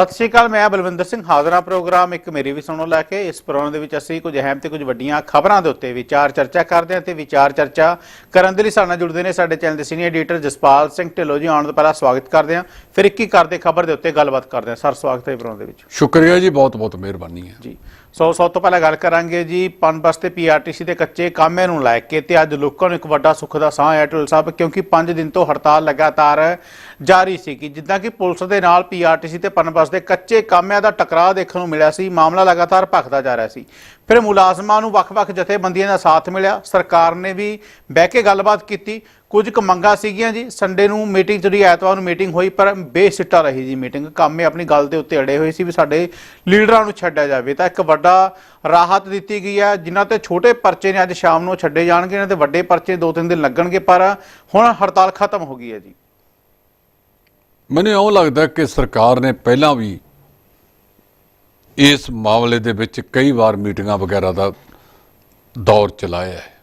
ਸਤਿ ਸ਼੍ਰੀ ਅਕਾਲ ਮੈਂ ਬਲਵਿੰਦਰ ਸਿੰਘ ਹਾਜ਼ਰਾਂ ਪ੍ਰੋਗਰਾਮ ਇੱਕ ਮੇਰੀ ਵੀ ਸੁਣੋ ਲੈ ਕੇ। ਇਸ ਪ੍ਰੋਗਰਾਮ ਦੇ ਵਿੱਚ ਅਸੀਂ ਕੁਝ ਅਹਿਮ ਤੇ ਕੁਝ ਵੱਡੀਆਂ ਖਬਰਾਂ ਦੇ ਉੱਤੇ ਵਿਚਾਰ ਚਰਚਾ ਕਰਦੇ ਹਾਂ ਤੇ ਵਿਚਾਰ ਚਰਚਾ ਕਰਨ ਦੇ ਲਈ ਸਾਡੇ ਨਾਲ ਜੁੜਦੇ ਨੇ ਸਾਡੇ ਚੈਨਲ ਦੇ ਸੀਨੀਅਰ ਐਡੀਟਰ ਜਸਪਾਲ ਸਿੰਘ ਢਿੱਲੋਂ ਜੀ। ਆਉਣ ਤੋਂ ਪਹਿਲਾਂ ਸਵਾਗਤ ਕਰਦੇ ਹਾਂ ਫਿਰ ਇੱਕ ਇੱਕ ਕਰਦੇ ਖਬਰ ਦੇ ਉੱਤੇ ਗੱਲਬਾਤ ਕਰਦੇ ਹਾਂ। ਸਰ ਸਵਾਗਤ ਹੈ ਪ੍ਰੋਗਰਾਮ ਦੇ ਵਿੱਚ। ਸ਼ੁਕਰੀਆ ਜੀ ਬਹੁਤ ਬਹੁਤ ਮਿਹਰਬਾਨੀ ਹੈ। ਜੀ ਸੋ ਸਭ ਤੋਂ ਪਹਿਲਾਂ ਗੱਲ ਕਰਾਂਗੇ ਜੀ ਪਨਬਸ ਤੇ ਪੀਆਰਟੀਸੀ ਦੇ ਕੱਚੇ ਕਾਮੇ ਨੂੰ ਲੈ ਕੇ ਤੇ ਅੱਜ ਲੋਕਾਂ ਨੂੰ ਇੱਕ ਵੱਡਾ ਸੁੱਖ ਦਾ ਸਾਹ ਹੈ ਢਿੱਲੋਂ ਸਾਹਿਬ ਕਿਉਂਕਿ 5 ਦਿਨ ਤੋਂ ਹੜਤਾਲ ਲਗਾਤਾਰ ਜਾਰੀ ਸੀ ਕਿ ਜਿੱਦਾਂ ਕਿ ਪੁਲਿਸ ਦੇ ਨਾਲ ਪੀਆਰਟੀਸੀ ਤੇ ਪਨਬਸ ਦੇ ਕੱਚੇ ਕਾਮਿਆਂ ਦਾ ਟਕਰਾਅ ਦੇਖਣ ਨੂੰ ਮਿਲਿਆ ਸੀ, ਮਾਮਲਾ ਲਗਾਤਾਰ ਭਖਦਾ ਜਾ ਰਿਹਾ ਸੀ। ਫਿਰ ਮੁਲਾਜ਼ਮਾਂ ਨੂੰ ਵੱਖ-ਵੱਖ ਜਥੇਬੰਦੀਆਂ ਦਾ ਸਾਥ ਮਿਲਿਆ। ਸਰਕਾਰ ਨੇ ਵੀ ਬਹਿ ਕੇ ਗੱਲਬਾਤ ਕੀਤੀ। ਕੁਝ ਕੁ ਮੰਗਾਂ ਸੀਗੀਆਂ ਜੀ। ਸੰਡੇ ਨੂੰ ਮੀਟਿੰਗ ਜਿਹੜੀ ਐਤਵਾਰ ਨੂੰ ਮੀਟਿੰਗ ਹੋਈ, ਪਰ ਬੇਸਿੱਟਾ ਰਹੀ ਜੀ ਮੀਟਿੰਗ। ਕਾਮੇ ਆਪਣੀ ਗੱਲ ਦੇ ਉੱਤੇ ਅੜੇ ਹੋਏ ਸੀ ਵੀ ਸਾਡੇ ਲੀਡਰਾਂ ਨੂੰ ਛੱਡਿਆ ਜਾਵੇ। ਤਾਂ ਇੱਕ ਵੱਡਾ ਰਾਹਤ ਦਿੱਤੀ ਗਈ ਹੈ। ਜਿਨ੍ਹਾਂ ਤੇ ਛੋਟੇ ਪਰਚੇ ਨੇ ਅੱਜ ਸ਼ਾਮ ਨੂੰ ਛੱਡੇ ਜਾਣਗੇ। ਇਹਨਾਂ ਤੇ ਵੱਡੇ ਪਰਚੇ ਦੋ ਤਿੰਨ ਦਿਨ ਲੱਗਣਗੇ, ਪਰ ਹੁਣ ਹੜਤਾਲ ਖਤਮ ਹੋ ਗਈ ਹੈ ਜੀ। ਮੈਨੂੰ ਇਉਂ ਲੱਗਦਾ ਕਿ ਸਰਕਾਰ ਨੇ ਪਹਿਲਾਂ ਵੀ ਇਸ ਮਾਮਲੇ ਦੇ ਵਿੱਚ ਕਈ ਵਾਰ ਮੀਟਿੰਗਾਂ ਵਗੈਰਾ ਦਾ ਦੌਰ ਚਲਾਇਆ ਹੈ।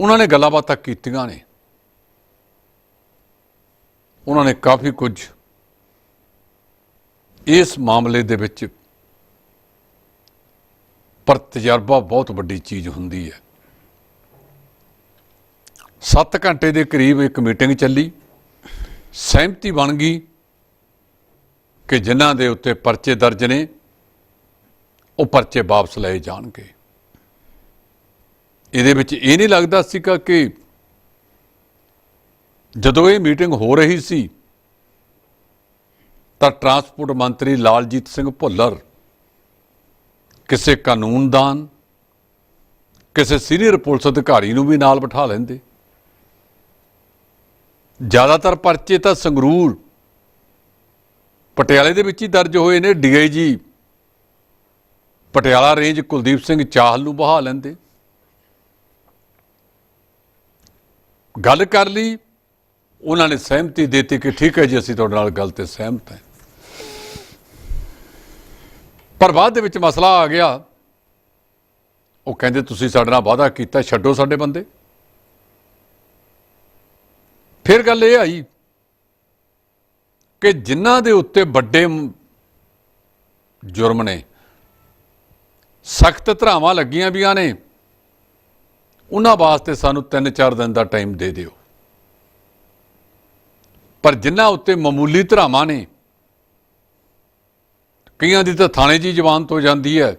ਉਹਨਾਂ ਨੇ ਗੱਲਾਂ ਬਾਤਾਂ ਕੀਤੀਆਂ ਨੇ। ਉਹਨਾਂ ਨੇ ਕਾਫੀ ਕੁਝ ਇਸ ਮਾਮਲੇ ਦੇ ਵਿੱਚ ਪਰ ਤਜਰਬਾ ਬਹੁਤ ਵੱਡੀ ਚੀਜ਼ ਹੁੰਦੀ ਹੈ। 7 ਘੰਟੇ ਦੇ ਕਰੀਬ ਇੱਕ ਮੀਟਿੰਗ ਚੱਲੀ। ਸਹਿਮਤੀ ਬਣ ਗਈ ਕਿ ਜਿਨ੍ਹਾਂ ਦੇ ਉੱਤੇ ਪਰਚੇ ਦਰਜ ਨੇ, ਉਹ ਪਰਚੇ ਵਾਪਸ ਲਏ ਜਾਣਗੇ। ਇਹਦੇ ਵਿੱਚ ਇਹ ਨਹੀਂ ਲੱਗਦਾ ਸੀਗਾ ਕਿ ਜਦੋਂ ਇਹ ਮੀਟਿੰਗ ਹੋ ਰਹੀ ਸੀ, ਤਾਂ ਟਰਾਂਸਪੋਰਟ ਮੰਤਰੀ ਲਾਲਜੀਤ ਸਿੰਘ ਭੁੱਲਰ ਕਿਸੇ ਕਾਨੂੰਨਦਾਨ, ਕਿਸੇ ਸੀਨੀਅਰ ਪੁਲਿਸ ਅਧਿਕਾਰੀ ਨੂੰ ਵੀ ਨਾਲ ਬਿਠਾ ਲੈਂਦੇ। ਜ਼ਿਆਦਾਤਰ ਪਰਚੇ ਤਾਂ ਸੰਗਰੂਰ, ਪਟਿਆਲੇ ਦੇ ਵਿੱਚ ਹੀ ਦਰਜ ਹੋਏ ਨੇ ਡੀਆਈਜੀ। ਪਟਿਆਲਾ ਰੇਂਜ ਕੁਲਦੀਪ ਸਿੰਘ ਚਾਹਲ ਨੂੰ ਬਹਾ ਲੈਂਦੇ। ਗੱਲ ਕਰ ਲਈ, ਉਹਨਾਂ ਨੇ ਸਹਿਮਤੀ ਦਿੱਤੀ ਕਿ ਠੀਕ ਹੈ ਜੀ, ਅਸੀਂ ਤੁਹਾਡੇ ਨਾਲ ਗੱਲ ਤੇ ਸਹਿਮਤ ਹਾਂ। ਪਰ ਬਾਅਦ ਦੇ ਵਿੱਚ ਮਸਲਾ ਆ ਗਿਆ। ਉਹ ਕਹਿੰਦੇ, ਤੁਸੀਂ ਸਾਡੇ ਨਾਲ ਵਾਅਦਾ ਕੀਤਾ, ਛੱਡੋ ਸਾਡੇ ਬੰਦੇ। ਫਿਰ ਗੱਲ ਇਹ ਆਈ ਕਿ ਜਿਨ੍ਹਾਂ ਦੇ ਉੱਤੇ ਵੱਡੇ ਜੁਰਮ ਨੇ, ਸਖਤ ਧਰਾਵਾਂ ਲੱਗੀਆਂ ਵੀਆਂ ਨੇ, ਉਹਨਾਂ ਵਾਸਤੇ ਸਾਨੂੰ 3-4 ਦਿਨ ਦਾ ਟਾਈਮ ਦੇ ਦਿਓ। ਪਰ ਜਿਨ੍ਹਾਂ ਉੱਤੇ ਮਾਮੂਲੀ ਧਰਾਵਾਂ ਨੇ, ਕਈਆਂ ਦੀ ਤਾਂ ਥਾਣੇ 'ਚ ਹੀ ਜ਼ਮਾਨਤ ਹੋ ਜਾਂਦੀ ਹੈ,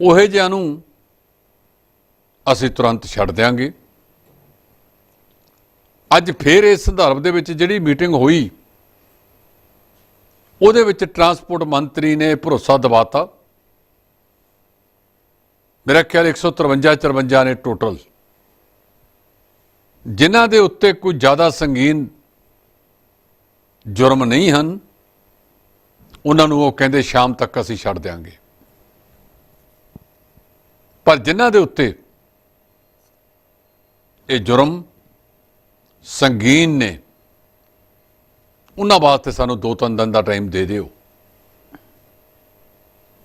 ਉਹੇ ਜਿਹਾਂ ਨੂੰ ਅਸੀਂ ਤੁਰੰਤ ਛੱਡ ਦਿਆਂਗੇ। ਅੱਜ ਫੇਰ ਇਸ ਸੰਦਰਭ ਦੇ ਵਿੱਚ ਜਿਹੜੀ ਮੀਟਿੰਗ ਹੋਈ, ਉਹਦੇ ਵਿੱਚ ਟਰਾਂਸਪੋਰਟ ਮੰਤਰੀ ਨੇ ਭਰੋਸਾ ਦਿਵਾਤਾ। ਮੇਰਾ ਖਿਆਲ 153 54 ਨੇ ਟੋਟਲ। ਜਿਨ੍ਹਾਂ ਦੇ ਉੱਤੇ ਕੋਈ ਜ਼ਿਆਦਾ ਸੰਗੀਨ ਜੁਰਮ ਨਹੀਂ ਹਨ, ਉਹਨਾਂ ਨੂੰ ਉਹ ਕਹਿੰਦੇ ਸ਼ਾਮ ਤੱਕ ਅਸੀਂ ਛੱਡ ਦਿਆਂਗੇ। ਪਰ ਜਿਨ੍ਹਾਂ ਦੇ ਉੱਤੇ ਇਹ ਜੁਰਮ ਸੰਗੀਨ ਨੇ। ਉਹਨਾਂ ਵਾਸਤੇ ਸਾਨੂੰ ਦੋ ਤਿੰਨ ਦਿਨ ਦਾ ਟਾਈਮ ਦੇ ਦਿਓ।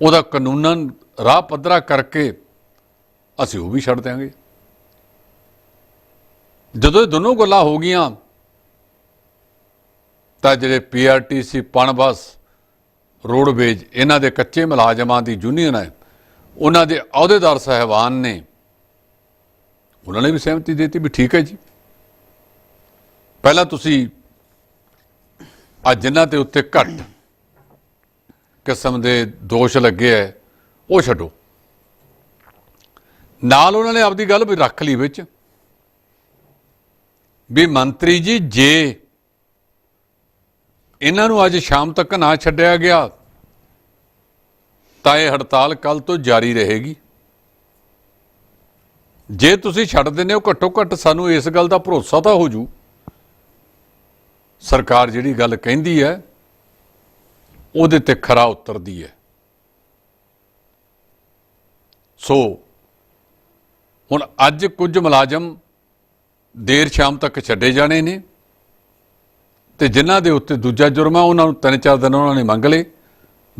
ਉਹਦਾ ਕਾਨੂੰਨਨ ਰਾਹ ਪੱਧਰਾ ਕਰਕੇ ਅਸੀਂ ਉਹ ਵੀ ਛੱਡ ਦਿਆਂਗੇ। ਜਦੋਂ ਇਹ ਦੋਨੋਂ ਗੱਲਾਂ ਹੋ ਗਈਆਂ, ਤਾਂ ਜਿਹੜੇ ਪੀਆਰਟੀਸੀ ਪਣਬਸ ਰੋਡਵੇਜ, ਇਹਨਾਂ ਦੇ ਕੱਚੇ ਮੁਲਾਜ਼ਮਾਂ ਦੀ ਯੂਨੀਅਨ ਹੈ, ਉਹਨਾਂ ਦੇ ਅਹੁਦੇਦਾਰ ਸਹਿਬਾਨ ਨੇ, ਉਹਨਾਂ ਨੇ ਵੀ ਸਹਿਮਤੀ ਦਿੱਤੀ ਵੀ ਠੀਕ ਹੈ ਜੀ। ਪਹਿਲਾਂ ਤੁਸੀਂ ਅੱਜ ਜਿਨ੍ਹਾਂ ਦੇ ਉੱਤੇ ਘੱਟ ਕਿਸਮ ਦੇ ਦੋਸ਼ ਲੱਗੇ ਐ, ਉਹ ਛੱਡੋ। ਨਾਲ ਉਹਨਾਂ ਨੇ ਆਪਦੀ ਗੱਲ ਵੀ ਰੱਖ ਲਈ ਵਿੱਚ ਵੀ ਮੰਤਰੀ ਜੀ, ਜੇ ਇਹਨਾਂ ਨੂੰ ਅੱਜ ਸ਼ਾਮ ਤੱਕ ਨਾ ਛੱਡਿਆ ਗਿਆ, ਤਾਂ ਇਹ ਹੜਤਾਲ ਕੱਲ ਤੋਂ ਜਾਰੀ ਰਹੇਗੀ। ਜੇ ਤੁਸੀਂ ਛੱਡ ਦਿੰਦੇ ਹੋ, ਘੱਟੋ ਘੱਟ ਸਾਨੂੰ ਇਸ ਗੱਲ ਦਾ ਭਰੋਸਾ ਤਾਂ ਹੋ ਜੂ। ਸਰਕਾਰ ਜਿਹੜੀ ਗੱਲ ਕਹਿੰਦੀ ਹੈ, ਉਹਦੇ ਤੇ ਖਰਾ ਉਤਰਦੀ ਹੈ। ਸੋ, ਹੁਣ ਅੱਜ ਕੁਝ ਮੁਲਾਜ਼ਮ ਦੇਰ ਸ਼ਾਮ ਤੱਕ ਛੱਡੇ ਜਾਣੇ ਨੇ ਤੇ ਜਿਨ੍ਹਾਂ ਦੇ ਉੱਤੇ ਦੂਜਾ ਜੁਰਮ ਆ, ਉਹਨਾਂ ਨੂੰ ਤਿੰਨ ਚਾਰ ਦਿਨ ਉਹਨਾਂ ਨੇ ਮੰਗ ਲਏ।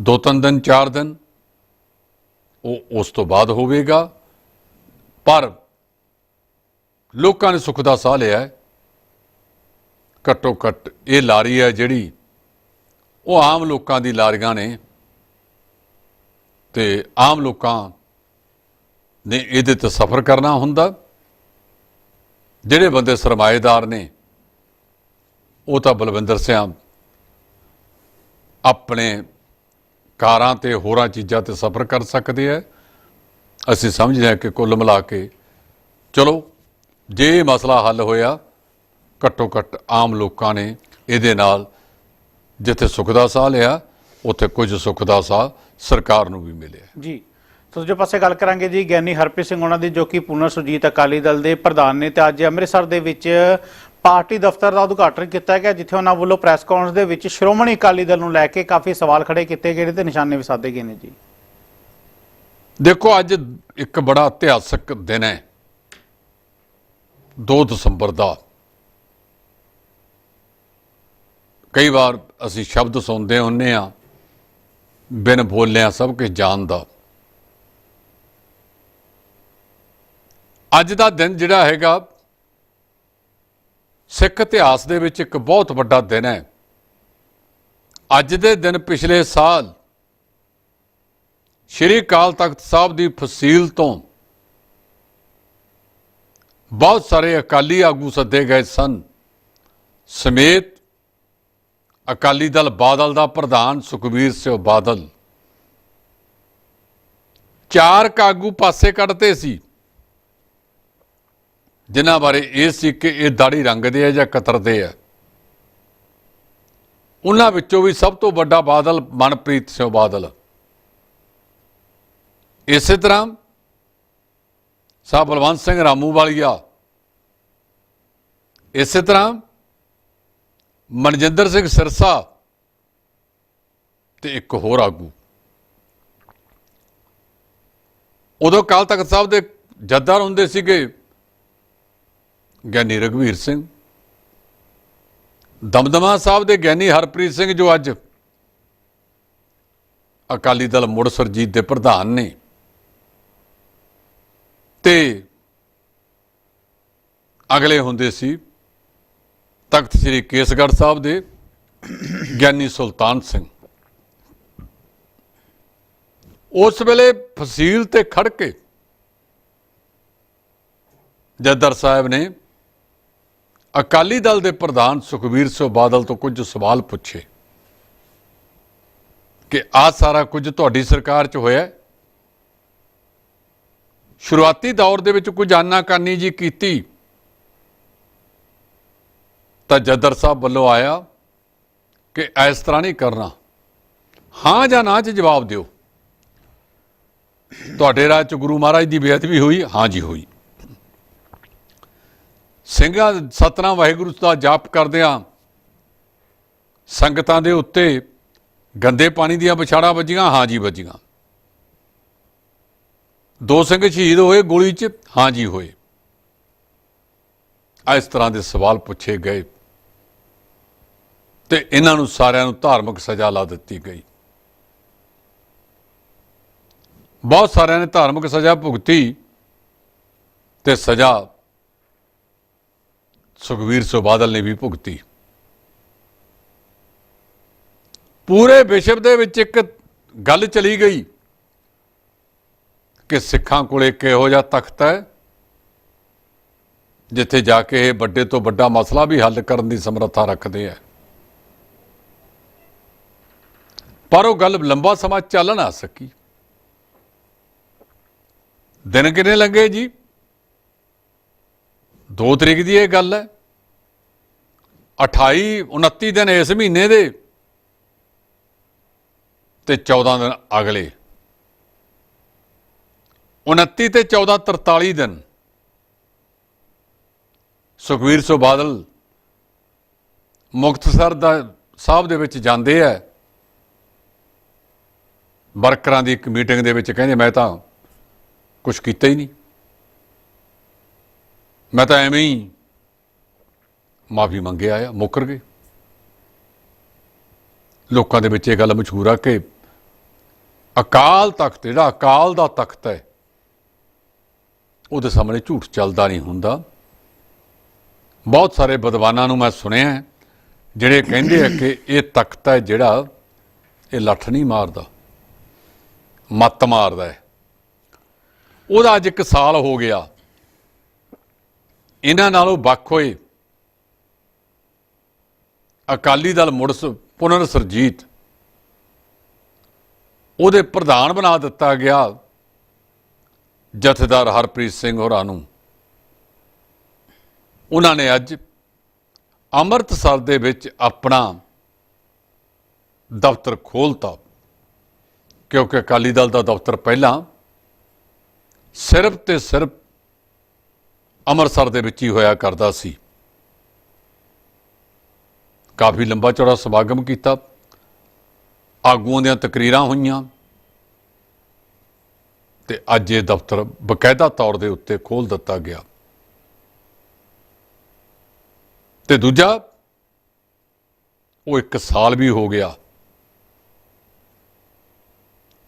ਦੋ ਤਿੰਨ ਦਿਨ, ਚਾਰ ਦਿਨ, ਉਹ ਉਸ ਤੋਂ ਬਾਅਦ ਹੋਵੇਗਾ। ਪਰ ਲੋਕਾਂ ਨੇ ਸੁੱਖ ਦਾ ਸਾਹ ਲਿਆ ਹੈ। ਘੱਟੋ ਘੱਟ ਇਹ ਲਾਰੀ ਹੈ ਜਿਹੜੀ ਉਹ ਆਮ ਲੋਕਾਂ ਦੀ ਲਾਰੀਆਂ ਨੇ ਤੇ ਆਮ ਲੋਕਾਂ ਨੇ ਇਹਦੇ ਤੇ ਸਫ਼ਰ ਕਰਨਾ ਹੁੰਦਾ। ਜਿਹੜੇ ਬੰਦੇ ਸਰਮਾਏਦਾਰ ਨੇ, ਉਹ ਤਾਂ ਬਲਵਿੰਦਰ ਸਿੰਘ ਆਪਣੇ ਕਾਰਾਂ ਤੇ ਹੋਰਾਂ ਚੀਜ਼ਾਂ ਤੇ ਸਫ਼ਰ ਕਰ ਸਕਦੇ ਆ ਅਸੀਂ ਸਮਝਦੇ ਹਾਂ ਕਿ ਕੁੱਲ ਮਿਲਾ ਕੇ ਚਲੋ, ਜੇ ਇਹ ਮਸਲਾ ਹੱਲ ਹੋਇਆ ਘੱਟੋ ਘੱਟ ਆਮ ਲੋਕਾਂ ਨੇ ਇਹਦੇ ਨਾਲ ਜਿੱਥੇ ਸੁੱਖ ਦਾ ਸਾਹ ਲਿਆ ਉੱਥੇ ਕੁਝ ਸੁੱਖ ਦਾ ਸਾਹ ਸਰਕਾਰ ਨੂੰ ਵੀ ਮਿਲਿਆ। ਜੀ ਸੋ ਦੂਜੇ ਪਾਸੇ ਗੱਲ ਕਰਾਂਗੇ ਜੀ ਗਿਆਨੀ ਹਰਪ੍ਰੀਤ ਸਿੰਘ ਉਹਨਾਂ ਦੀ ਜੋ ਕਿ ਪੂਰਨ ਸੁਰਜੀਤ ਅਕਾਲੀ ਦਲ ਦੇ ਪ੍ਰਧਾਨ ਨੇ ਤੇ ਅੱਜ ਅੰਮ੍ਰਿਤਸਰ ਦੇ ਵਿੱਚ ਪਾਰਟੀ ਦਫ਼ਤਰ ਦਾ ਉਦਘਾਟਨ ਕੀਤਾ ਗਿਆ ਜਿੱਥੇ ਉਹਨਾਂ ਵੱਲੋਂ ਪ੍ਰੈਸ ਕਾਨਫਰੰਸ ਦੇ ਵਿੱਚ ਸ਼੍ਰੋਮਣੀ ਅਕਾਲੀ ਦਲ ਨੂੰ ਲੈ ਕੇ ਕਾਫੀ ਸਵਾਲ ਖੜੇ ਕੀਤੇ ਗਏ ਤੇ ਨਿਸ਼ਾਨੇ ਵੀ ਸਾਧੇ ਗਏ ਨੇ ਜੀ। ਦੇਖੋ ਅੱਜ ਇੱਕ ਬੜਾ ਇਤਿਹਾਸਕ ਦਿਨ ਹੈ। 2 ਦਸੰਬਰ ਦਾ ਕਈ ਵਾਰ ਅਸੀਂ ਸ਼ਬਦ ਸੁਣਦੇ ਹੁੰਨੇ ਆ, ਬਿਨ ਬੋਲਿਆ ਸਭ ਕੁਝ ਜਾਣਦਾ। ਅੱਜ ਦਾ ਦਿਨ ਜਿਹੜਾ ਹੈਗਾ, ਸਿੱਖ ਇਤਿਹਾਸ ਦੇ ਵਿੱਚ ਇੱਕ ਬਹੁਤ ਵੱਡਾ ਦਿਨ ਹੈ। ਅੱਜ ਦੇ ਦਿਨ ਪਿਛਲੇ ਸਾਲ ਸ਼੍ਰੀ ਅਕਾਲ ਤਖਤ ਸਾਹਿਬ ਦੀ ਫਸੀਲ ਤੋਂ ਬਹੁਤ ਸਾਰੇ ਅਕਾਲੀ ਆਗੂ ਸੱਦੇ ਗਏ ਸਨ। ਸਮੇਤ ਅਕਾਲੀ ਦਲ ਬਾਦਲ ਦਾ ਪ੍ਰਧਾਨ ਸੁਖਬੀਰ ਸਿੰਘ ਬਾਦਲ। ਚਾਰ ਕਾਗੂ ਪਾਸੇ ਕੱਢਤੇ ਸੀ। ਜਿਨ੍ਹਾਂ ਬਾਰੇ ਇਹ ਸੀ ਕਿ ਇਹ ਦਾੜੀ ਰੰਗਦੇ ਆ ਜਾਂ ਕਤਰਦੇ ਆ। ਉਹਨਾਂ ਵਿੱਚੋਂ ਵੀ ਸਭ ਤੋਂ ਵੱਡਾ ਬਾਦਲ ਮਨਪ੍ਰੀਤ ਸਿੰਘ ਬਾਦਲ। ਇਸੇ ਤਰ੍ਹਾਂ ਸਾਹਿਬ ਬਲਵੰਤ ਸਿੰਘ ਰਾਮੂ ਵਾਲੀਆ ਇਸੇ ਤਰ੍ਹਾਂ ਮਨਜਿੰਦਰ ਸਿੰਘ ਸਿਰਸਾ ਤੇ ਇੱਕ ਹੋਰ ਆਗੂ। ਉਦੋਂ ਕਾਲ ਤਖਤ ਸਾਹਿਬ ਦੇ ਜੱਦਾਰ ਹੁੰਦੇ ਸੀਗੇ ਗਿਆਨੀ ਰਗਵੀਰ ਸਿੰਘ। ਦਮਦਮਾ ਸਾਹਿਬ ਦੇ ਗਿਆਨੀ ਹਰਪ੍ਰੀਤ ਸਿੰਘ ਜੋ ਅੱਜ ਅਕਾਲੀ ਦਲ ਮੁੜ ਸਰਜੀਤ ਦੇ ਪ੍ਰਧਾਨ ਨੇ। ਤੇ ਅਗਲੇ ਹੁੰਦੇ ਸੀ ਤਖਤ ਸ੍ਰੀ ਕੇਸਗੜ੍ਹ ਸਾਹਿਬ ਦੇ ਗਿਆਨੀ ਸੁਲਤਾਨ ਸਿੰਘ। ਉਸ ਵੇਲੇ ਫਸੀਲ ਤੇ ਖੜ ਕੇ ਜੱਦਰ ਸਾਹਿਬ ਨੇ ਅਕਾਲੀ ਦਲ ਦੇ ਪ੍ਰਧਾਨ ਸੁਖਬੀਰ ਸਿੰਘ ਬਾਦਲ ਤੋਂ ਕੁਝ ਸਵਾਲ ਪੁੱਛੇ ਕਿ ਆ ਸਾਰਾ ਕੁਝ ਤੁਹਾਡੀ ਸਰਕਾਰ 'ਚ ਹੋਇਆ ਸ਼ੁਰੂਆਤੀ ਦੌਰ ਦੇ ਵਿੱਚ ਕੁਝ ਆਨਾਕਾਨੀ ਜੀ ਕੀਤੀ। ਤਾਂ ਜੱਦਰ ਸਾਹਿਬ ਵੱਲੋਂ ਆਇਆ ਕਿ ਇਸ ਤਰ੍ਹਾਂ ਨਹੀਂ ਕਰਨਾ। ਹਾਂ ਜਾਂ ਨਾ 'ਚ ਜਵਾਬ ਦਿਓ। ਤੁਹਾਡੇ ਰਾਜ 'ਚ ਗੁਰੂ ਮਹਾਰਾਜ ਦੀ ਬੇਅਦਬੀ ਹੋਈ, ਹਾਂ ਜੀ ਹੋਈ। ਸਿੰਘਾਂ ਸਤਨਾਮ ਵਾਹਿਗੁਰੂ ਦਾ ਜਾਪ ਕਰਦਿਆਂ ਸੰਗਤਾਂ ਦੇ ਉੱਤੇ ਗੰਦੇ ਪਾਣੀ ਦੀਆਂ ਵਿਛਾੜਾਂ ਵੱਜੀਆਂ, ਹਾਂ ਜੀ ਵੱਜੀਆਂ। ਦੋ ਸਿੰਘ ਸ਼ਹੀਦ ਹੋਏ ਗੋਲੀ 'ਚ, ਹਾਂ ਜੀ ਹੋਏ। ਇਸ ਤਰ੍ਹਾਂ ਦੇ ਸਵਾਲ ਪੁੱਛੇ ਗਏ। ਤੇ ਇਹਨਾਂ ਨੂੰ ਸਾਰਿਆਂ ਨੂੰ ਧਾਰਮਿਕ ਸਜ਼ਾ ਲਾ ਦਿੱਤੀ ਗਈ। ਬਹੁਤ ਸਾਰਿਆਂ ਨੇ ਧਾਰਮਿਕ ਸਜ਼ਾ ਭੁਗਤੀ ਤੇ ਸਜ਼ਾ ਸੁਖਵੀਰ ਸਿੰਘ ਬਾਦਲ ਨੇ ਵੀ ਭੁਗਤੀ। ਪੂਰੇ ਵਿਸ਼ਵ ਦੇ ਵਿੱਚ ਇੱਕ ਗੱਲ ਚਲੀ ਗਈ ਕਿ ਸਿੱਖਾਂ ਕੋਲੇ ਕਿਹੋ ਜਿਹਾ ਤਖਤ ਹੈ, ਜਿੱਥੇ ਜਾ ਕੇ ਇਹ ਵੱਡੇ ਤੋਂ ਵੱਡਾ ਮਸਲਾ ਵੀ ਹੱਲ ਕਰਨ ਦੀ ਸਮਰੱਥਾ ਰੱਖਦੇ ਆ। ਪਰ ਉਹ ਗੱਲ ਲੰਬਾ ਸਮਾਂ ਚੱਲ ਨਾ ਸਕੀ। ਦਿਨ ਕਿੰਨੇ ਲੱਗੇ ਜੀ? 2 ਤਰੀਕ ਦੀ ਇਹ ਗੱਲ ਹੈ। 28 29 ਦਿਨ ਇਸ ਮਹੀਨੇ ਦੇ ਤੇ 14 ਦਿਨ ਅਗਲੇ। 29 ਤੇ 14 43 ਦਿਨ। ਸੁਖਵੀਰ ਸਿੰਘ ਬਾਦਲ ਮੁਕਤਸਰ ਦਾ ਸਾਹਿਬ ਦੇ ਵਿੱਚ ਜਾਂਦੇ ਆ। ਵਰਕਰਾਂ ਦੀ ਇੱਕ ਮੀਟਿੰਗ ਦੇ ਵਿੱਚ ਕਹਿੰਦੇ, ਮੈਂ ਤਾਂ ਕੁਝ ਕੀਤਾ ਹੀ ਨਹੀਂ। ਮੈਂ ਤਾਂ ਐਵੇਂ ਹੀ ਮਾਫੀ ਮੰਗਿਆ ਆ ਮੁੱਕਰ ਗਏ। ਲੋਕਾਂ ਦੇ ਵਿੱਚ ਇਹ ਗੱਲ ਮਸ਼ਹੂਰ ਆ ਕਿ ਅਕਾਲ ਤਖਤ, ਜਿਹੜਾ ਅਕਾਲ ਦਾ ਤਖਤ ਹੈ, ਉਹਦੇ ਸਾਹਮਣੇ ਝੂਠ ਚੱਲਦਾ ਨਹੀਂ ਹੁੰਦਾ। ਬਹੁਤ ਸਾਰੇ ਵਿਦਵਾਨਾਂ ਨੂੰ ਮੈਂ ਸੁਣਿਆ ਜਿਹੜੇ ਕਹਿੰਦੇ ਆ ਕਿ ਇਹ ਤਖਤ ਹੈ ਜਿਹੜਾ ਇਹ ਲੱਠ ਨਹੀਂ ਮਾਰਦਾ। ਮੱਤ ਮਾਰਦਾ ਹੈ। ਉਹਦਾ ਅੱਜ ਇੱਕ ਸਾਲ ਹੋ ਗਿਆ। ਇਹਨਾਂ ਨਾਲੋਂ ਵੱਖ ਹੋਏ ਅਕਾਲੀ ਦਲ ਮੁੜ ਸ- ਪੁਨਰ ਸਰਜੀਤ, ਉਹਦੇ ਪ੍ਰਧਾਨ ਬਣਾ ਦਿੱਤਾ ਗਿਆ ਜਥੇਦਾਰ ਹਰਪ੍ਰੀਤ ਸਿੰਘ ਹੋਰਾਂ ਨੂੰ। ਉਹਨਾਂ ਨੇ ਅੱਜ ਅੰਮ੍ਰਿਤਸਰ ਦੇ ਵਿੱਚ ਆਪਣਾ ਦਫ਼ਤਰ ਖੋਲਤਾ। ਕਿਉਂਕਿ ਅਕਾਲੀ ਦਲ ਦਾ ਦਫ਼ਤਰ ਪਹਿਲਾਂ ਸਿਰਫ ਤੇ ਸਿਰਫ ਅੰਮ੍ਰਿਤਸਰ ਦੇ ਵਿੱਚ ਹੀ ਹੋਇਆ ਕਰਦਾ ਸੀ। ਕਾਫੀ ਲੰਬਾ ਚੌੜਾ ਸਮਾਗਮ ਕੀਤਾ। ਆਗੂਆਂ ਦੀਆਂ ਤਕਰੀਰਾਂ ਹੋਈਆਂ। ਤੇ ਅੱਜ ਇਹ ਦਫ਼ਤਰ ਬਕਾਇਦਾ ਤੌਰ ਦੇ ਉੱਤੇ ਖੋਲ ਦਿੱਤਾ ਗਿਆ। ਤੇ ਦੂਜਾ, ਉਹ ਇੱਕ ਸਾਲ ਵੀ ਹੋ ਗਿਆ।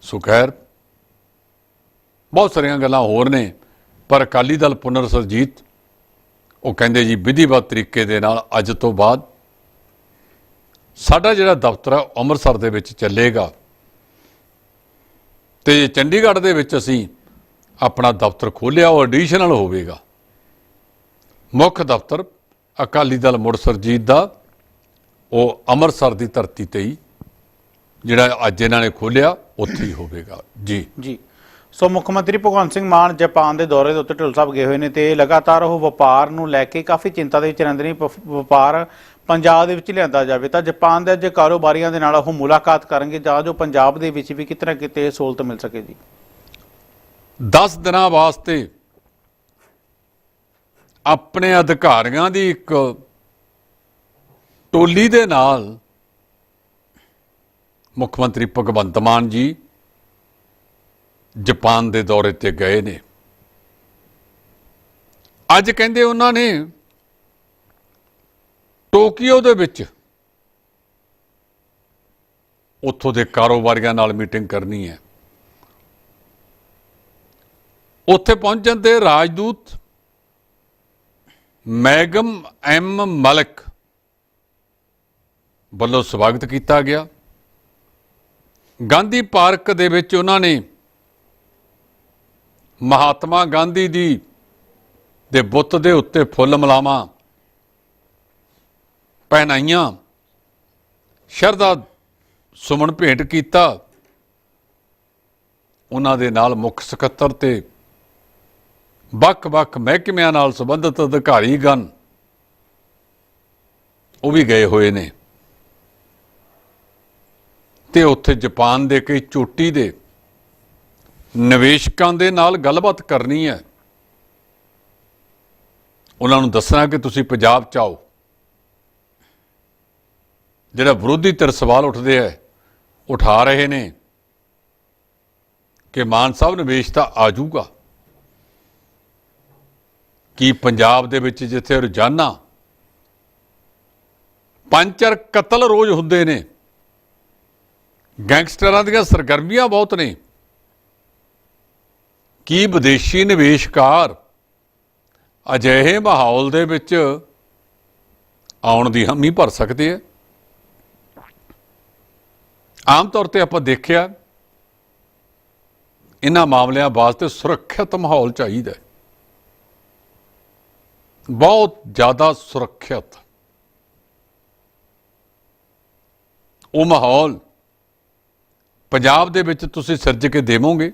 ਸੋ ਖੈਰ ਬਹੁਤ ਸਾਰੀਆਂ ਗੱਲਾਂ ਹੋਰ ਨੇ, ਪਰ ਅਕਾਲੀ ਦਲ ਪੁਨਰ ਸਰਜੀਤ, ਉਹ ਕਹਿੰਦੇ ਜੀ ਵਿਧੀਵਤ ਤਰੀਕੇ ਦੇ ਨਾਲ ਅੱਜ ਤੋਂ ਬਾਅਦ ਸਾਡਾ ਜਿਹੜਾ ਦਫ਼ਤਰ ਹੈ ਉਹ ਅੰਮ੍ਰਿਤਸਰ ਦੇ ਵਿੱਚ ਚੱਲੇਗਾ। ਤੇ ਚੰਡੀਗੜ੍ਹ ਦੇ ਵਿੱਚ ਅਸੀਂ ਆਪਣਾ ਦਫ਼ਤਰ ਖੋਲ੍ਹਿਆ, ਉਹ ਐਡੀਸ਼ਨਲ ਹੋਵੇਗਾ। ਮੁੱਖ ਦਫ਼ਤਰ ਅਕਾਲੀ ਦਲ ਮੁੜ ਸਰਜੀਤ ਦਾ, ਉਹ ਅੰਮ੍ਰਿਤਸਰ ਦੀ ਧਰਤੀ ਤੇ ਹੀ। ਜਿਹੜਾ ਅੱਜ ਇਹਨਾਂ ਨੇ ਖੋਲ੍ਹਿਆ ਉੱਥੇ ਹੀ ਹੋਵੇਗਾ। ਜੀ। ਜੀ। ਸੋ ਮੁੱਖ ਮੰਤਰੀ ਭਗਵੰਤ ਸਿੰਘ ਮਾਨ ਜਾਪਾਨ ਦੇ ਦੌਰੇ ਦੇ ਉੱਤੇ ਢਿੱਲ ਸਾਹਿਬ ਗਏ ਹੋਏ ਨੇ ਤੇ ਲਗਾਤਾਰ ਉਹ ਵਪਾਰ ਨੂੰ ਲੈ ਕੇ ਕਾਫੀ ਚਿੰਤਾ ਦੇ ਵਿੱਚ ਰਹਿੰਦੇ ਨੇ। ਪ- ਵਪਾਰ ਪੰਜਾਬ ਦੇ ਵਿੱਚ ਲਿਆਂਦਾ ਜਾਵੇ ਤਾਂ ਜਾਪਾਨ ਦੇ ਅੱਜ ਕਾਰੋਬਾਰੀਆਂ ਦੇ ਨਾਲ ਉਹ ਮੁਲਾਕਾਤ ਕਰਨਗੇ ਜਾਂ ਜੋ ਪੰਜਾਬ ਦੇ ਵਿੱਚ ਵੀ ਕਿਤੇ ਨਾ ਕਿਤੇ ਸਹੂਲਤ ਮਿਲ ਸਕੇ ਜੀ। 10 ਦਿਨਾਂ ਵਾਸਤੇ ਆਪਣੇ ਅਧਿਕਾਰੀਆਂ ਦੀ ਇੱਕ ਟੋਲੀ ਦੇ ਨਾਲ ਮੁੱਖ ਮੰਤਰੀ ਭਗਵੰਤ ਮਾਨ ਜੀ ਜਾਪਾਨ ਦੇ ਦੌਰੇ ਤੇ ਗਏ ਨੇ। ਅੱਜ ਕਹਿੰਦੇ ਉਹਨਾਂ ਨੇ ਟੋਕੀਓ ਦੇ ਵਿੱਚ ਉੱਥੋਂ ਦੇ ਕਾਰੋਬਾਰੀਆਂ ਨਾਲ ਮੀਟਿੰਗ ਕਰਨੀ ਹੈ। ਉੱਥੇ ਪਹੁੰਚਣ ਤੇ ਰਾਜਦੂਤ ਮੈਗਮ ਐਮ ਮਲਕ ਵੱਲੋਂ ਸਵਾਗਤ ਕੀਤਾ ਗਿਆ। ਗਾਂਧੀ ਪਾਰਕ ਦੇ ਵਿੱਚ ਉਹਨਾਂ ਨੇ ਮਹਾਤਮਾ ਗਾਂਧੀ ਦੀ ਦੇ ਬੁੱਤ ਦੇ ਉੱਤੇ ਫੁੱਲ ਮਲਾਵਾਂ ਪਹਿਨਾਈਆਂ, ਸ਼ਰਧਾ ਸੁਮਨ ਭੇਟ ਕੀਤਾ। ਉਹਨਾਂ ਦੇ ਨਾਲ ਮੁੱਖ ਸਕੱਤਰ ਤੇ ਵੱਖ-ਵੱਖ ਮਹਿਕਮਿਆਂ ਨਾਲ ਸੰਬੰਧਿਤ ਅਧਿਕਾਰੀਗਣ ਉਹ ਵੀ ਗਏ ਹੋਏ ਨੇ। ਤੇ ਉੱਥੇ ਜਾਪਾਨ ਦੇ ਕਈ ਚੋਟੀ ਦੇ ਨਿਵੇਸ਼ਕਾਂ ਦੇ ਨਾਲ ਗੱਲਬਾਤ ਕਰਨੀ ਹੈ। ਉਹਨਾਂ ਨੂੰ ਦੱਸਣਾ ਕਿ ਤੁਸੀਂ ਪੰਜਾਬ ਚ ਆਓ। ਜਿਹੜਾ ਵਿਰੋਧੀ ਧਿਰ ਸਵਾਲ ਉੱਠਦੇ ਹੈ, ਉਠਾ ਰਹੇ ਨੇ ਕਿ ਮਾਨ ਸਾਹਿਬ ਨਿਵੇਸ਼ ਤਾਂ ਆ ਜਾਊਗਾ। ਕੀ ਪੰਜਾਬ ਦੇ ਵਿੱਚ ਜਿੱਥੇ ਰੋਜ਼ਾਨਾ ਪੰਜ ਚਾਰ ਕਤਲ ਰੋਜ਼ ਹੁੰਦੇ ਨੇ ਗੈਂਗਸਟਰਾਂ ਦੀਆਂ ਸਰਗਰਮੀਆਂ ਬਹੁਤ ਨੇ। ਕੀ ਵਿਦੇਸ਼ੀ ਨਿਵੇਸ਼ਕਾਰ ਅਜਿਹੇ ਮਾਹੌਲ ਦੇ ਵਿੱਚ ਆਉਣ ਦੀ ਹਮੀ ਭਰ ਸਕਦੇ ਆ? ਆਮ ਤੌਰ ਤੇ ਆਪਾਂ ਦੇਖਿਆ, ਇਹਨਾਂ ਮਾਮਲਿਆਂ ਵਾਸਤੇ ਸੁਰੱਖਿਅਤ ਮਾਹੌਲ ਚਾਹੀਦਾ ਬਹੁਤ ਜ਼ਿਆਦਾ ਸੁਰੱਖਿਅਤ। ਉਹ ਮਾਹੌਲ ਪੰਜਾਬ ਦੇ ਵਿੱਚ ਤੁਸੀਂ ਸਿਰਜ ਕੇ ਦੇਵੋਗੇ?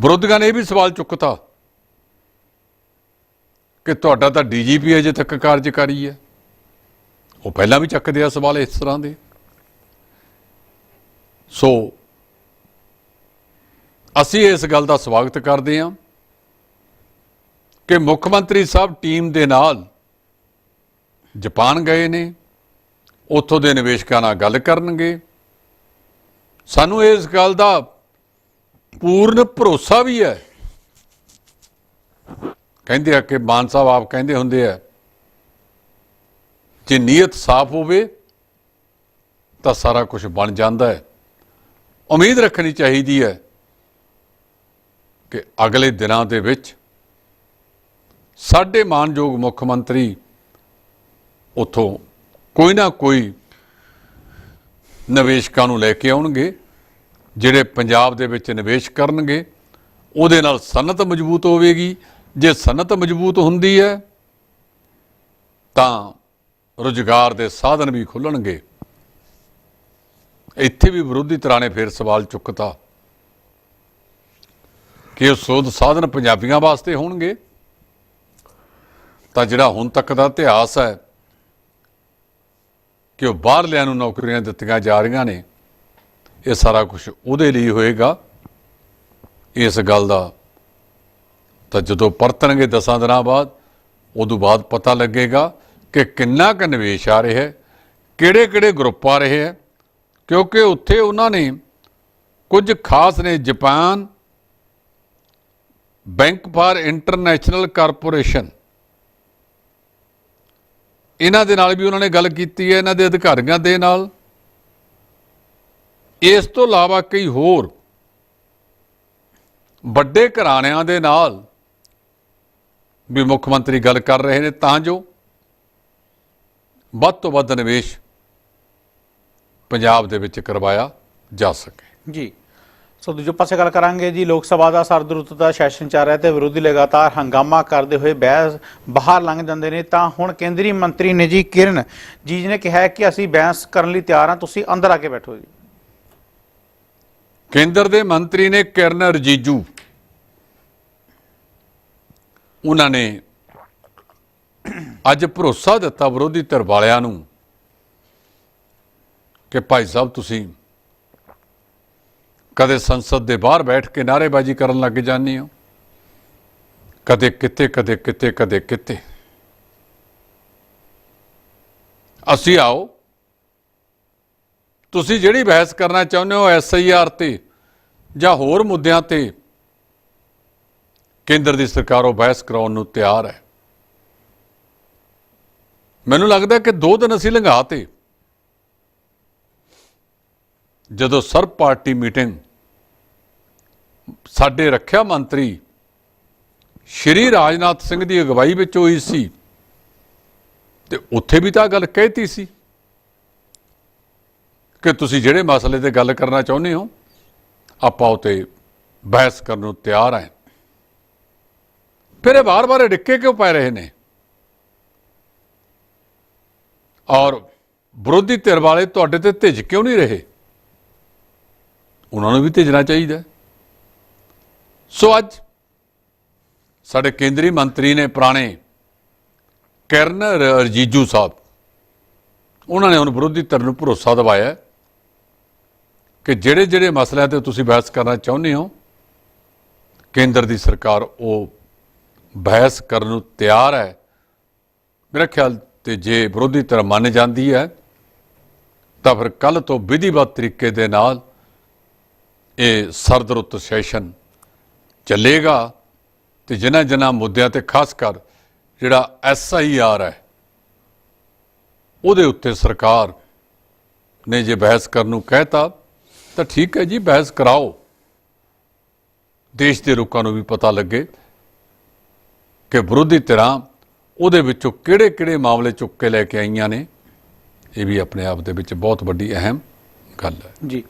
ਵਿਰੋਧੀਆਂ ਨੇ ਇਹ ਵੀ ਸਵਾਲ ਚੁੱਕਤਾ ਕਿ ਤੁਹਾਡਾ ਤਾਂ ਡੀਜੀਪੀ ਅਜੇ ਤੱਕ ਕਾਰਜਕਾਰੀ ਹੈ। ਉਹ ਪਹਿਲਾਂ ਵੀ ਚੱਕਦੇ ਆ ਸਵਾਲ ਇਸ ਤਰ੍ਹਾਂ ਦੇ। ਸੋ, ਅਸੀਂ ਇਸ ਗੱਲ ਦਾ ਸਵਾਗਤ ਕਰਦੇ ਹਾਂ ਕਿ ਮੁੱਖ ਮੰਤਰੀ ਸਾਹਿਬ ਟੀਮ ਦੇ ਨਾਲ ਜਾਪਾਨ ਗਏ ਨੇ। ਉੱਥੋਂ ਦੇ ਨਿਵੇਸ਼ਕਾਂ ਨਾਲ ਗੱਲ ਕਰਨਗੇ। ਸਾਨੂੰ ਇਸ ਗੱਲ ਦਾ ਪੂਰਨ ਭਰੋਸਾ ਵੀ ਹੈ। ਕਹਿੰਦੇ ਆ ਕਿ ਮਾਨ ਸਾਹਿਬ ਆਪ ਕਹਿੰਦੇ ਹੁੰਦੇ ਆ, ਜੇ ਨੀਅਤ ਸਾਫ਼ ਹੋਵੇ ਤਾਂ ਸਾਰਾ ਕੁਝ ਬਣ ਜਾਂਦਾ ਹੈ। ਉਮੀਦ ਰੱਖਣੀ ਚਾਹੀਦੀ ਹੈ ਕਿ ਅਗਲੇ ਦਿਨਾਂ ਦੇ ਵਿੱਚ ਸਾਡੇ ਮਾਨਯੋਗ ਮੁੱਖ ਮੰਤਰੀ ਉਥੋਂ ਕੋਈ ਨਾ ਕੋਈ ਨਿਵੇਸ਼ਕਾਂ ਨੂੰ ਲੈ ਕੇ ਆਉਣਗੇ, ਜਿਹੜੇ ਪੰਜਾਬ ਦੇ ਵਿੱਚ ਨਿਵੇਸ਼ ਕਰਨਗੇ, ਉਹਦੇ ਨਾਲ ਸਨਅਤ ਮਜ਼ਬੂਤ ਹੋਵੇਗੀ। ਜੇ ਸਨਅਤ ਮਜ਼ਬੂਤ ਹੁੰਦੀ ਹੈ, ਤਾਂ ਰੁਜ਼ਗਾਰ ਦੇ ਸਾਧਨ ਵੀ ਖੁੱਲਣਗੇ। ਇੱਥੇ ਵੀ ਵਿਰੋਧੀ ਧਿਰਾਂ ਨੇ ਫੇਰ ਸਵਾਲ ਚੁੱਕਤਾ ਕਿ ਉਹ ਸੋਧ ਸਾਧਨ ਪੰਜਾਬੀਆਂ ਵਾਸਤੇ ਹੋਣਗੇ? ਤਾਂ ਜਿਹੜਾ ਹੁਣ ਤੱਕ ਦਾ ਇਤਿਹਾਸ ਹੈ ਕਿ ਉਹ ਬਾਹਰਲਿਆਂ ਨੂੰ ਨੌਕਰੀਆਂ ਦਿੱਤੀਆਂ ਜਾ ਰਹੀਆਂ ਨੇ। ਇਹ ਸਾਰਾ ਕੁਝ ਉਹਦੇ ਲਈ ਹੋਏਗਾ। ਇਸ ਗੱਲ ਦਾ ਤਾਂ ਜਦੋਂ ਪਰਤਣਗੇ ਦਸਾਂ ਦਿਨਾਂ ਬਾਅਦ, ਉਦੋਂ ਬਾਅਦ ਪਤਾ ਲੱਗੇਗਾ ਕਿ ਕਿੰਨਾ ਕੁ ਨਿਵੇਸ਼ ਆ ਰਿਹਾ ਹੈ ਕਿਹੜੇ ਕਿਹੜੇ ਗਰੁੱਪ ਆ ਰਹੇ ਹੈ, ਕਿਉਂਕਿ ਉੱਥੇ ਉਹਨਾਂ ਨੇ ਕੁਝ ਖਾਸ ਨੇ Japan, bank for international corporation ਇਹਨਾਂ ਦੇ ਨਾਲ ਵੀ ਉਹਨਾਂ ਨੇ ਗੱਲ ਕੀਤੀ ਹੈ, ਇਹਨਾਂ ਦੇ ਅਧਿਕਾਰੀਆਂ ਦੇ ਨਾਲ। ਇਸ ਤੋਂ ਇਲਾਵਾ ਕਈ ਹੋਰ ਵੱਡੇ ਘਰਾਣਿਆਂ ਦੇ ਨਾਲ ਵੀ ਮੁੱਖ ਮੰਤਰੀ ਗੱਲ ਕਰ ਰਹੇ ਨੇ, ਤਾਂ ਜੋ ਵੱਧ ਤੋਂ ਵੱਧ ਨਿਵੇਸ਼ ਪੰਜਾਬ ਦੇ ਵਿੱਚ ਕਰਵਾਇਆ ਜਾ ਸਕੇ। ਜੀ। ਸੋ ਦੂਜੇ ਪਾਸੇ ਗੱਲ ਕਰਾਂਗੇ ਜੀ, ਲੋਕ ਸਭਾ ਦਾ ਸਰਦਰੁੱਤ ਦਾ ਸੈਸ਼ਨ ਚੱਲ ਰਿਹਾ ਤੇ ਵਿਰੋਧੀ ਲਗਾਤਾਰ ਹੰਗਾਮਾ ਕਰਦੇ ਹੋਏ ਬਹਿਸ ਬਾਹਰ ਲੰਘ ਜਾਂਦੇ ਨੇ। ਤਾਂ ਹੁਣ ਕੇਂਦਰੀ ਮੰਤਰੀ ਨੇ ਜੀ ਕਿਰਨ ਜੀ ਨੇ ਕਿਹਾ ਕਿ ਅਸੀਂ ਬਹਿਸ ਕਰਨ ਲਈ ਤਿਆਰ ਹਾਂ। ਤੁਸੀਂ ਅੰਦਰ ਆ ਕੇ ਬੈਠੋ ਜੀ। ਕੇਂਦਰ ਦੇ ਮੰਤਰੀ ਨੇ ਕਿਰਨ ਰਜੀਜੂ। ਉਹਨਾਂ ਨੇ ਅੱਜ ਭਰੋਸਾ ਦਿੱਤਾ ਵਿਰੋਧੀ ਧਿਰ ਵਾਲਿਆਂ ਨੂੰ ਕਿ ਭਾਈ ਸਾਹਿਬ, ਤੁਸੀਂ ਕਦੇ ਸੰਸਦ ਦੇ ਬਾਹਰ ਬੈਠ ਕੇ ਨਾਅਰੇਬਾਜ਼ੀ ਕਰਨ ਲੱਗ ਜਾਂਦੇ ਹੋ। ਕਦੇ ਕਿਤੇ ਕਦੇ ਕਿਤੇ ਕਦੇ ਕਿਤੇ। ਅਸੀਂ ਆਓ। ਤੁਸੀਂ ਜਿਹੜੀ ਬਹਿਸ ਕਰਨਾ ਚਾਹੁੰਦੇ ਹੋ ਐਸਆਈਆਰ ਤੇ ਜਾਂ ਹੋਰ ਮੁੱਦਿਆਂ ਤੇ, ਕੇਂਦਰ ਦੀ ਸਰਕਾਰ ਉਹ ਬਹਿਸ ਕਰਾਉਣ ਨੂੰ ਤਿਆਰ ਹੈ। ਮੈਨੂੰ ਲੱਗਦਾ ਕਿ ਦੋ ਦਿਨ ਅਸੀਂ ਲੰਘਾਤੇ ਜਦੋਂ ਸਰਬ ਪਾਰਟੀ ਮੀਟਿੰਗ, ਸਾਡੇ ਰੱਖਿਆ ਮੰਤਰੀ ਸ਼੍ਰੀ ਰਾਜਨਾਥ ਸਿੰਘ ਦੀ ਅਗਵਾਈ ਵਿੱਚ ਹੋਈ ਸੀ, ਤੇ ਉੱਥੇ ਵੀ ਤਾਂ ਗੱਲ ਕਹਿਤੀ ਸੀ ਕਿ ਤੁਸੀਂ ਜਿਹੜੇ ਮਸਲੇ ਤੇ ਗੱਲ ਕਰਨਾ ਚਾਹੁੰਦੇ ਹੋ, ਆਪਾਂ ਉਤੇ ਬਹਿਸ ਕਰਨ ਨੂੰ ਤਿਆਰ ਹਾਂ ਫਿਰ ਇਹ ਬਾਰ-ਬਾਰ ਡਿੱਕੇ ਕਿਉਂ ਪੈ ਰਹੇ ਨੇ? ਔਰ ਵਿਰੋਧੀ ਧਿਰ ਵਾਲੇ ਤੁਹਾਡੇ ਤੇ ਧਿੱਜ ਕਿਉਂ ਨਹੀਂ ਰਹੇ? ਉਹਨਾਂ ਨੂੰ ਵੀ ਭੇਜਣਾ ਚਾਹੀਦਾ ਸੋ ਅੱਜ ਸਾਡੇ ਕੇਂਦਰੀ ਮੰਤਰੀ ਨੇ ਪੁਰਾਣੇ ਕਿਰਨ ਰਜੀਜੂ ਸਾਹਿਬ, ਉਹਨਾਂ ਨੇ ਹੁਣ ਵਿਰੋਧੀ ਧਿਰ ਨੂੰ ਭਰੋਸਾ ਦਿਵਾਇਆ ਕਿ ਜਿਹੜੇ ਜਿਹੜੇ ਮਸਲਿਆਂ ਤੇ ਤੁਸੀਂ ਬਹਿਸ ਕਰਨਾ ਚਾਹੁੰਦੇ ਹੋ, ਕੇਂਦਰ ਦੀ ਸਰਕਾਰ ਉਹ ਬਹਿਸ ਕਰਨ ਨੂੰ ਤਿਆਰ ਹੈ। ਮੇਰਾ ਖਿਆਲ ਤੇ ਜੇ ਵਿਰੋਧੀ ਧਿਰ ਮੰਨ ਜਾਂਦੀ ਹੈ, ਤਾਂ ਫਿਰ ਕੱਲ ਤੋਂ ਵਿਧੀਵਤ ਤਰੀਕੇ ਦੇ ਨਾਲ ਇਹ ਸਰਦਰੁੱਤ ਸੈਸ਼ਨ ਚੱਲੇਗਾ ਤੇ ਜਿਨ੍ਹਾਂ ਜਿਨ੍ਹਾਂ ਮੁੱਦਿਆਂ ਤੇ ਖਾਸ ਕਰ ਜਿਹੜਾ ਐਸਆਈਆਰ ਹੈ, ਉਹਦੇ ਉੱਤੇ ਸਰਕਾਰ ਨੇ ਜੇ ਬਹਿਸ ਕਰਨ ਨੂੰ ਕਹਿਤਾ, ਤਾਂ ਠੀਕ ਹੈ ਜੀ, ਬਹਿਸ ਕਰਾਓ। ਦੇਸ਼ ਦੇ ਲੋਕਾਂ ਨੂੰ ਵੀ ਪਤਾ ਲੱਗੇ ਕਿ ਵਿਰੋਧੀ ਧਿਰਾਂ ਉਹਦੇ ਵਿੱਚੋਂ ਕਿਹੜੇ-ਕਿਹੜੇ ਮਾਮਲੇ ਚੁੱਕ ਕੇ ਲੈ ਕੇ ਆਈਆਂ ਨੇ, ਇਹ ਵੀ ਆਪਣੇ ਆਪ ਦੇ ਵਿੱਚ ਬਹੁਤ ਵੱਡੀ ਅਹਿਮ ਗੱਲ ਹੈ। ਜੀ।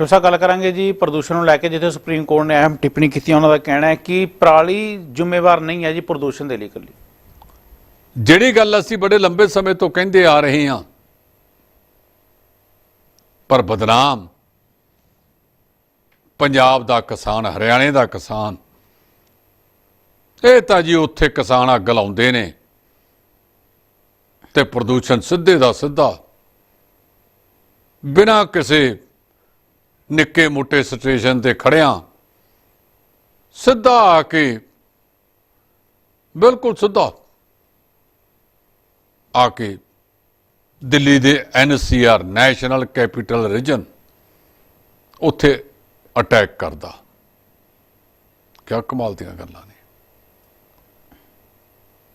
ਡਾਕਟਰ ਸਾਹਿਬ, ਗੱਲ ਕਰਾਂਗੇ ਜੀ ਪ੍ਰਦੂਸ਼ਣ ਨੂੰ ਲੈ ਕੇ, ਜਿੱਥੇ ਸੁਪਰੀਮ ਕੋਰਟ ਨੇ ਅਹਿਮ ਟਿੱਪਣੀ ਕੀਤੀ, ਉਹਨਾਂ ਦਾ ਕਹਿਣਾ ਹੈ ਕਿ ਪਰਾਲੀ ਜ਼ਿੰਮੇਵਾਰ ਨਹੀਂ ਹੈ ਜੀ ਪ੍ਰਦੂਸ਼ਣ ਦੇ ਲਈ ਇਕੱਲੀ। ਜਿਹੜੀ ਗੱਲ ਅਸੀਂ ਬੜੇ ਲੰਬੇ ਸਮੇਂ ਤੋਂ ਕਹਿੰਦੇ ਆ ਰਹੇ ਹਾਂ, ਪਰ ਬਦਨਾਮ, ਪੰਜਾਬ ਦਾ ਕਿਸਾਨ, ਹਰਿਆਣੇ ਦਾ ਕਿਸਾਨ, ਇਹ ਤਾਂ ਜੀ ਉੱਥੇ ਕਿਸਾਨ ਅੱਗ ਲਾਉਂਦੇ ਨੇ ਤੇ ਪ੍ਰਦੂਸ਼ਣ ਸਿੱਧੇ ਦਾ ਸਿੱਧਾ, ਬਿਨਾਂ ਕਿਸੇ ਨਿੱਕੇ ਮੋਟੇ ਸਟੇਸ਼ਨ ਤੇ ਖੜਿਆਂ। ਸਿੱਧਾ ਆ ਕੇ ਬਿਲਕੁਲ ਸਿੱਧਾ ਆ ਕੇ ਦਿੱਲੀ ਦੇ ਐਨਸੀਆਰ ਨੈਸ਼ਨਲ ਕੈਪੀਟਲ ਰੀਜਨ, ਉੱਥੇ ਅਟੈਕ ਕਰਦਾ। ਕਿਆ ਕਮਾਲ ਦੀਆਂ ਗੱਲਾਂ ਨੇ।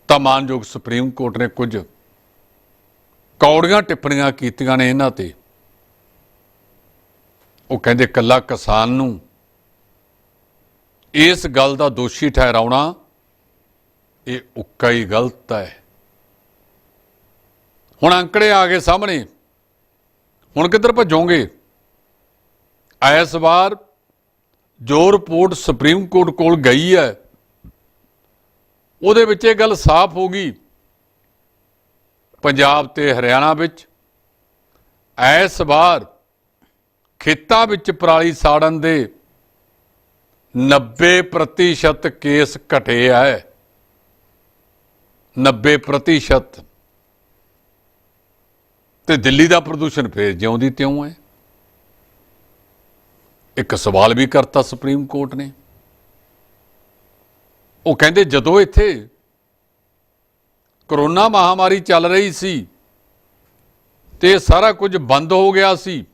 ਤਾਂ ਮਾਨਯੋਗ ਸੁਪਰੀਮ ਕੋਰਟ ਨੇ ਕੁਝ ਕੌੜੀਆਂ ਟਿੱਪਣੀਆਂ ਕੀਤੀਆਂ ਨੇ ਇਹਨਾਂ ਤੇ। ਉਹ ਕਹਿੰਦੇ ਕੱਲਾ ਕਿਸਾਨ ਨੂੰ ਇਸ ਗੱਲ ਦਾ ਦੋਸ਼ੀ ਠਹਿਰਾਉਣਾ ਇਹ ਉੱਕਾ ਹੀ ਗਲਤ ਹੈ। ਹੁਣ ਅੰਕੜੇ ਆ ਗਏ ਸਾਹਮਣੇ। ਹੁਣ ਕਿੱਧਰ ਭੱਜੋਗੇ? ਇਸ ਵਾਰ ਜੋ ਰਿਪੋਰਟ ਸੁਪਰੀਮ ਕੋਰਟ ਕੋਲ ਗਈ ਹੈ। ਉਹਦੇ ਵਿੱਚ ਇਹ ਗੱਲ ਸਾਫ਼ ਹੋ ਗਈ। ਪੰਜਾਬ ਤੇ ਹਰਿਆਣਾ ਵਿੱਚ ਇਸ ਵਾਰ ਖੇਤਾਂ ਵਿੱਚ ਪਰਾਲੀ ਸਾੜਨ ਦੇ 90% ਕੇਸ ਘਟੇ ਹੈ 90% ਤੇ ਦਿੱਲੀ ਦਾ ਪ੍ਰਦੂਸ਼ਣ ਫੇਰ ਜਿਉਂਦੀ ਤਿਉਂ ਹੈ ਇੱਕ ਸਵਾਲ ਵੀ ਕਰਤਾ ਸੁਪਰੀਮ ਕੋਰਟ ਨੇ। ਉਹ ਕਹਿੰਦੇ, ਜਦੋਂ ਇੱਥੇ ਕਰੋਨਾ ਮਹਾਮਾਰੀ ਚੱਲ ਰਹੀ ਸੀ ਤੇ ਇਹ ਸਾਰਾ ਕੁਝ ਬੰਦ ਹੋ ਗਿਆ ਸੀ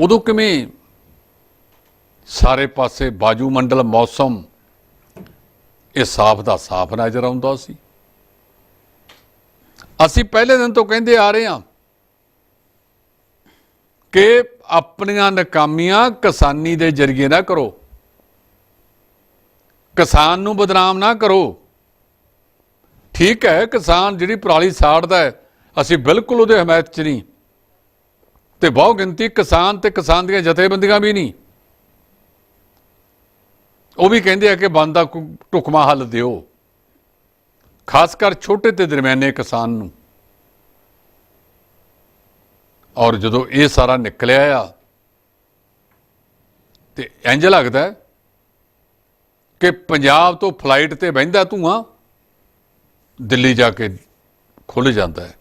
ਉਦੋਂ ਕਿਵੇਂ ਸਾਰੇ ਪਾਸੇ ਬਾਜੂ ਮੰਡਲ ਮੌਸਮ, ਇਹ ਸਾਫ਼ ਦਾ ਸਾਫ਼ ਨਜ਼ਰ ਆਉਂਦਾ ਸੀ। ਅਸੀਂ ਪਹਿਲੇ ਦਿਨ ਤੋਂ ਕਹਿੰਦੇ ਆ ਰਹੇ ਹਾਂ ਕਿ ਆਪਣੀਆਂ ਨਕਾਮੀਆਂ ਕਿਸਾਨੀ ਦੇ ਜ਼ਰੀਏ ਨਾ ਕਰੋ। ਕਿਸਾਨ ਨੂੰ ਬਦਨਾਮ ਨਾ ਕਰੋ। ਠੀਕ ਹੈ, ਕਿਸਾਨ ਜਿਹੜੀ ਪਰਾਲੀ ਸਾੜਦਾ ਹੈ, ਅਸੀਂ ਬਿਲਕੁਲ ਉਹਦੇ ਹਮਾਇਤ 'ਚ ਨਹੀਂ। ਤੇ ਬਹੁ ਗਿਣਤੀ ਕਿਸਾਨ ਤੇ ਕਿਸਾਨ ਦੀਆਂ ਜਥੇਬੰਦੀਆਂ ਵੀ ਨਹੀਂ। ਉਹ ਵੀ ਕਹਿੰਦੇ ਆ ਕਿ ਬੰਦ ਦਾ ਕੋਈ ਹੱਲ ਦਿਓ। ਖਾਸ ਕਰ ਛੋਟੇ ਤੇ ਦਰਮਿਆਨੇ ਕਿਸਾਨ ਨੂੰ। ਔਰ ਜਦੋਂ ਇਹ ਸਾਰਾ ਨਿਕਲਿਆ ਆ, ਤੇ ਇੰਜ ਲੱਗਦਾ ਕਿ ਪੰਜਾਬ ਤੋਂ ਫਲਾਈਟ ਤੇ ਬਹਿੰਦਾ ਧੂਆਂ, ਦਿੱਲੀ ਜਾ ਕੇ ਖੁੱਲ ਜਾਂਦਾ ਹੈ।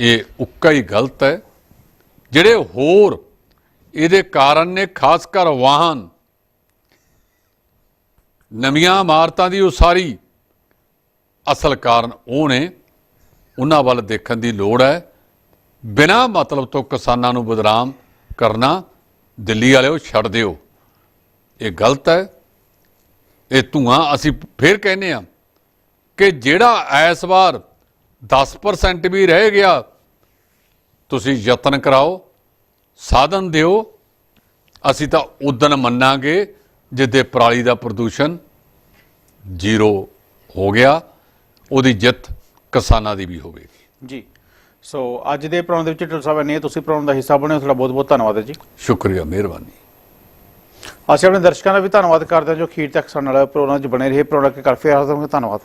ਇਹ ਉੱਕਾ ਹੀ ਗਲਤ ਹੈ। ਜਿਹੜੇ ਹੋਰ ਇਹਦੇ ਕਾਰਨ ਨੇ, ਖਾਸ ਕਰ ਵਾਹਨ, ਨਵੀਆਂ ਇਮਾਰਤਾਂ ਦੀ ਉਸਾਰੀ, ਅਸਲ ਕਾਰਨ ਉਹ ਨੇ। ਉਹਨਾਂ ਵੱਲ ਦੇਖਣ ਦੀ ਲੋੜ ਹੈ। ਬਿਨਾਂ ਮਤਲਬ ਤੋਂ ਕਿਸਾਨਾਂ ਨੂੰ ਬਦਨਾਮ ਕਰਨਾ, ਦਿੱਲੀ ਵਾਲਿਓ ਛੱਡ ਦਿਓ। ਇਹ ਗਲਤ ਹੈ। ਇਹ ਧੂਆਂ, ਅਸੀਂ ਫਿਰ ਕਹਿੰਦੇ ਆ ਕਿ ਜਿਹੜਾ ਇਸ ਵਾਰ 10% ਵੀ ਰਹਿ ਗਿਆ। ਤੁਸੀਂ ਯਤਨ ਕਰਾਓ ਸਾਧਨ ਦਿਓ। ਅਸੀਂ ਤਾਂ ਉਦਣ ਮੰਨਾਂਗੇ ਜਿੱਦੇ ਪਰਾਲੀ ਦਾ ਪ੍ਰਦੂਸ਼ਣ ਜ਼ੀਰੋ ਹੋ ਗਿਆ ਉਹਦੀ ਜਿੱਤ ਕਿਸਾਨਾਂ ਦੀ ਵੀ ਹੋਵੇਗੀ। ਜੀ। ਸੋ ਅੱਜ ਦੇ ਪ੍ਰੋਗਰਾਮ ਦੇ ਵਿੱਚ ਢਿੱਲੋਂ ਸਾਹਿਬ ਨੇ ਤੁਸੀਂ ਪ੍ਰੋਗਰਾਮ ਦਾ ਹਿੱਸਾ ਬਣੇ ਤੁਹਾਡਾ ਬਹੁਤ ਬਹੁਤ ਧੰਨਵਾਦ ਹੈ ਜੀ। ਸ਼ੁਕਰੀਆ ਮਿਹਰਬਾਨੀ। ਅਸੀਂ ਆਪਣੇ ਦਰਸ਼ਕਾਂ ਦਾ ਵੀ ਧੰਨਵਾਦ ਕਰਦੇ ਹਾਂ ਜੋ ਖੀਰ ਤੱਕ ਸਾਡੇ ਨਾਲ ਪ੍ਰੋਗਰਾਮ 'ਚ ਬਣੇ ਰਹੇ ਪ੍ਰੋਗਰਾਮ ਕੇ ਕਾਫੀ ਹੋਗੇ ਧੰਨਵਾਦ।